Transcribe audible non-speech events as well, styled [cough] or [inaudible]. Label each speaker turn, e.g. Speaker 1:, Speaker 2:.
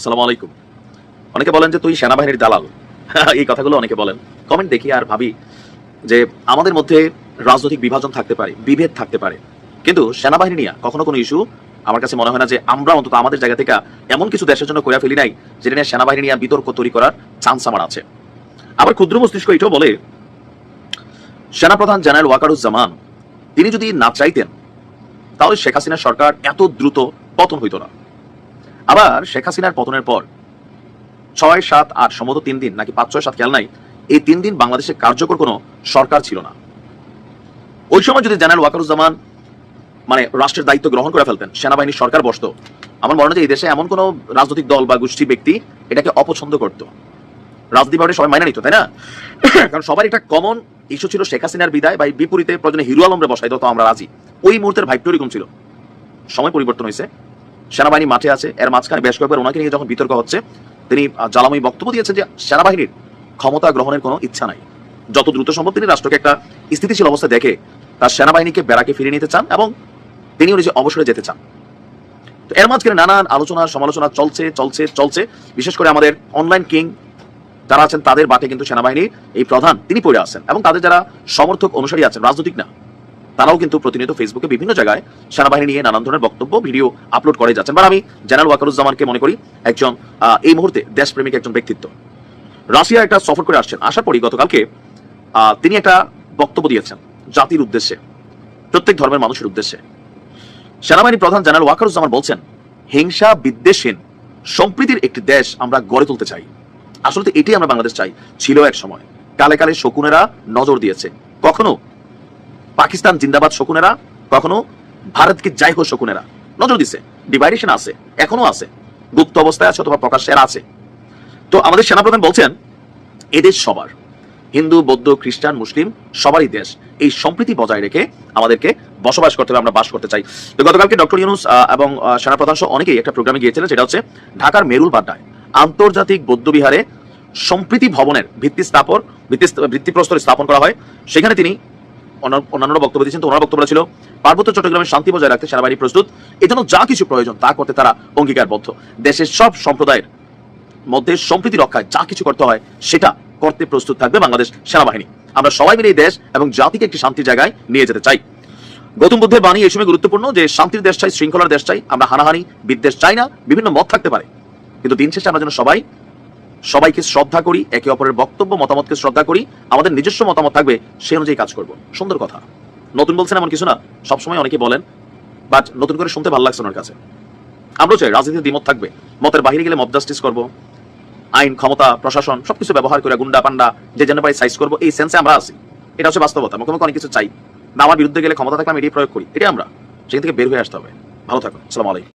Speaker 1: সালাম আলাইকুম। অনেকে বলেন যে তুই সেনাবাহিনীর দালাল। [laughs] এই কথাগুলো অনেকে বলেন। কমেন্ট দেখি আর ভাবি যে আমাদের মধ্যে রাজনৈতিক বিভাজন থাকতে পারে, বিভেদ থাকতে পারে। কিন্তু সেনাবাহিনী নিয়ে কখনো কোনো ইস্যু আমার কাছে মনে হয় না যে আমরা অন্তত আমাদের জায়গা থেকে এমন কিছু দেশের জন্য করে ফেলি নাই যেটা নিয়ে সেনাবাহিনী নিয়ে বিতর্ক তৈরি করার চান্স আমার আছে। আবার ক্ষুদ্র মস্তিষ্ক এটাও বলে, সেনাপ্রধান জেনারেল ওয়াকারুজ্জামান, তিনি যদি না চাইতেন, তাহলে শেখ হাসিনার সরকার এত দ্রুত পতন হইতো না। আবার শেখ হাসিনার পতনের পর। ছয়, সাত, আট, সম্ভবত তিন দিন, নাকি পাঁচ, ছয়, সাত, খেয়াল নাই, এই তিন দিন বাংলাদেশে কার্যকর কোনো সরকার ছিল না। ওই সময় যদি জেনারেল ওয়াকারুজ্জামান মানে রাষ্ট্রের দায়িত্ব গ্রহণ করে ফেলতেন, সেনাবাহিনীর সরকার বসতো, আমার মনে হয় যে এই দেশে এমন কোনো রাজনৈতিক দল বা গোষ্ঠী, ব্যক্তি এটাকে অপছন্দ করতো। রাজনীতি ভাবে সবাই মাইনা নিত, তাই না? কারণ সবার একটা কমন ইস্যু ছিল শেখ হাসিনার বিদায় বা বিপরীতে প্রয়োজনে হিরু আলমরে বসাই তো আমরা রাজি। ওই মুহূর্তের ভাইবটা এরকম ছিল। সময় পরিবর্তন হয়েছে। সেনাবাহিনী মাঠে আছে। এর মাঝখানে বেশ কয়েকবার ওনাকে নিয়ে যখন বিতর্ক হচ্ছে, তিনি জ্বালাময়ী বক্তব্য দিয়েছেন যে সেনাবাহিনীর ক্ষমতা গ্রহণের কোনো ইচ্ছা নাই। যত দ্রুত সম্ভব তিনি রাষ্ট্রকে একটা স্থিতিশীল অবস্থা দেখে তার সেনাবাহিনীকে বেড়াকে ফিরিয়ে নিতে চান এবং তিনি যে অবসরে যেতে চান। তো এর মাঝখানে নানান আলোচনা, সমালোচনা চলছে চলছে চলছে। বিশেষ করে আমাদের অনলাইন কিং যারা আছেন, তাদের বাটে কিন্তু সেনাবাহিনীর এই প্রধান তিনি পড়ে আছেন এবং তাদের যারা সমর্থক অনুসারী আছেন, রাজনৈতিক না তারাও কিন্তু প্রতিনিয়ত ফেসবুকে বিভিন্ন জায়গায় সেনাবাহিনী নিয়ে নানান ধরনের বক্তব্য, ভিডিও আপলোড করে যাচ্ছেন। বা আমি জেনারেল ওয়াকারুজ্জামানকে মনে করি একজন এই মুহূর্তে দেশপ্রেমিক একজন ব্যক্তিত্ব। রাশিয়া একটা সফর করে আসছেন। আসার পরই গতকালকে তিনি একটা বক্তব্য দিয়েছেন জাতির উদ্দেশ্যে, প্রত্যেক ধর্মের মানুষের উদ্দেশ্যে। সেনাবাহিনী প্রধান জেনারেল ওয়াকারুজ্জামান বলছেন, হিংসা বিদ্বেষহীন। সম্প্রীতির একটি দেশ আমরা গড়ে তুলতে চাই। আসলে তো এটাই আমরা বাংলাদেশ চাই। ছিল এক সময়। কালে কালে শকুনেরা নজর দিয়েছে। কখনো পাকিস্তান জিন্দাবাদ শকুনেরা, কখনো ভারতকে যাই হোক শকুনেরা। নজর দিছে ডিভাইডেশন আছে, এখনও আছে, গুপ্ত অবস্থায় আছে অথবা প্রকাশ্যে আছে। তো আমাদের সেনাপ্রধান বলছেন, এদেশ সবার, হিন্দু, বৌদ্ধ, খ্রিস্টান, মুসলিম, সবারই দেশ, এই সম্প্রীতি বজায় রেখে আমাদেরকে বসবাস করতে হবে, আমরা বাস করতে চাই। তো গতকালকে ডক্টর ইউনুস এবং সেনাপ্রধান সহ অনেকেই একটা প্রোগ্রামে গিয়েছিলেন, সেটা হচ্ছে ঢাকার মেরুল বাড্ডায় আন্তর্জাতিক বৌদ্ধ বিহারে সম্প্রীতি ভবনের ভিত্তি স্থাপন, ভিত্তি ভিত্তিপ্রস্তর স্থাপন করা হয়। সেখানে তিনি অন্যান্য বক্তব্য দিয়েছেন, তো ওনার বক্তব্য ছিল, পার্বত্য চট্টগ্রামের শান্তি বজায় রাখতে সেনাবাহিনী প্রস্তুত, এজন্য যা কিছু প্রয়োজন তা করতে তারা অঙ্গীকারবদ্ধ। দেশের সব সম্প্রদায়ের মধ্যে সম্প্রীতি রক্ষায় যা কিছু করতে হয়, সেটা করতে প্রস্তুত থাকবে বাংলাদেশ সেনাবাহিনী। আমরা সবাই মিলে এই দেশ এবং জাতিকে একটি শান্তির জায়গায় নিয়ে যেতে চাই। গৌতম বুদ্ধের বাণী এই সময় গুরুত্বপূর্ণ যে, শান্তির দেশ চাই, শৃঙ্খলার দেশ চাই, আমরা হানাহানি বিদ্বেষ চাই না, বিভিন্ন মত থাকতে পারে। কিন্তু দিন শেষে আমরা যেন সবাই সবাইকে শ্রদ্ধা করি, একে অপরের বক্তব্য, মতামতকে শ্রদ্ধা করি। আমাদের নিজস্ব মতামত থাকবে, সে অনুযায়ী কাজ করব। সুন্দর কথা। নতুন বলছেন এমন কিছু না? সবসময় অনেকে বলেন, বাট নতুন করে শুনতে ভালো লাগছে ওনার কাছে। আমরাও চাই রাজনীতিতে দ্বিমত থাকবে। মতের বাইরে গেলে মত জাস্টিস করব। আইন, ক্ষমতা, প্রশাসন, সবকিছু ব্যবহার করে গুন্ডা পান্ডা যে যেন পাই সাইজ করব। এই সেন্সে আমরা আছি। এটা হচ্ছে বাস্তবতা। মুখে মুখে অনেক কিছু চাই। না আমার বিরুদ্ধে গেলে ক্ষমতা থাকলে আমি এটাই প্রয়োগ করি। এটাই আমরা। সেখান থেকে বের হয়ে আসতে হবে। ভালো থাকুন। আসসালামু আলাইকুম।